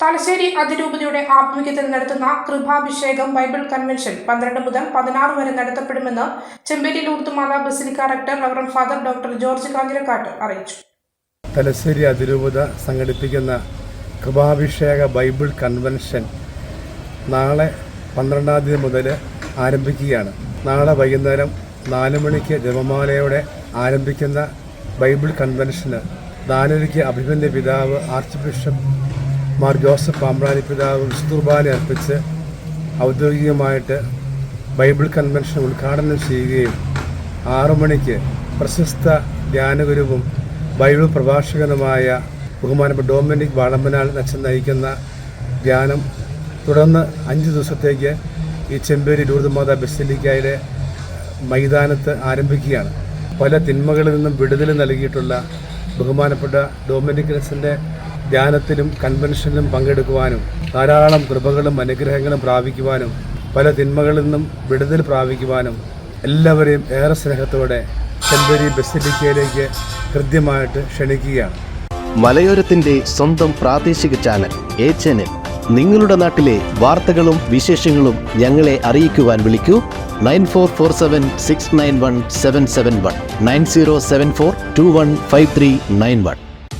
തലശ്ശേരി അതിരൂപതയുടെ ആഭിമുഖ്യത്തിൽ നടത്തുന്ന കൃപാഭിഷേകം ബൈബിൾ കൺവെൻഷൻ പന്ത്രണ്ട് മുതൽ പതിനാറ് വരെ നടത്തപ്പെടുമെന്ന് Chemperi Lourdhumatha basilica rector reverend father doctor George Kanjirakkattu അറിയിച്ചു. തലശ്ശേരി അതിരൂപത സംഘടിപ്പിക്കുന്ന കൃപാഭിഷേക ബൈബിൾ കൺവെൻഷൻ നാളെ പന്ത്രണ്ടാം തീയതി മുതൽ ആരംഭിക്കുകയാണ്. നാളെ വൈകുന്നേരം നാല് മണിക്ക് ജപമാലയോടെ ആരംഭിക്കുന്ന ബൈബിൾ കൺവെൻഷന് ദാനലിക്ക് അഭിമന്യ പിതാവ് archbishop Mar Joseph Pamplany പിതാവ് വിസ്തുർബാന അർപ്പിച്ച് ഔദ്യോഗികമായിട്ട് ബൈബിൾ കൺവെൻഷൻ ഉദ്ഘാടനം ചെയ്യുകയും ആറു മണിക്ക് പ്രശസ്ത ധ്യാനഗുരുവും ബൈബിൾ പ്രഭാഷകനുമായ ബഹുമാനപ്പെട്ട ഡോമിനിക് വാളമ്പനാൾ അച്ഛൻ നയിക്കുന്ന ധ്യാനം തുടർന്ന് അഞ്ച് ദിവസത്തേക്ക് ഈ ചെമ്പേരി ലൂർദ്മാത ബസിലിക്കായുടെ മൈതാനത്ത് ആരംഭിക്കുകയാണ്. പല തിന്മകളിൽ നിന്നും വിടുതൽ നൽകിയിട്ടുള്ള ബഹുമാനപ്പെട്ട ഡൊമിനിക് അച്ഛന്റെ ധ്യാനത്തിലും കൺവെൻഷനിലും പങ്കെടുക്കുവാനും ധാരാളം കൃപകളും അനുഗ്രഹങ്ങളും പ്രാപിക്കുവാനും പല തിന്മകളിൽ നിന്നും വിടുതൽ പ്രാപിക്കുവാനും എല്ലാവരെയും ഏറെ സ്നേഹത്തോടെ ചെമ്പരി ബസിലിക്കയിലേക്ക് കൃത്യമായിട്ട് ക്ഷണിക്കുകയാണ്. മലയോരത്തിന്റെ സ്വന്തം പ്രാദേശിക ചാനൽ എ ചാനൽ നിങ്ങളുടെ നാട്ടിലെ വാർത്തകളും വിശേഷങ്ങളും ഞങ്ങളെ അറിയിക്കുവാൻ വിളിക്കൂ. Nine four four seven six nine one seven seven one. Nine zero seven four two one five three nine one.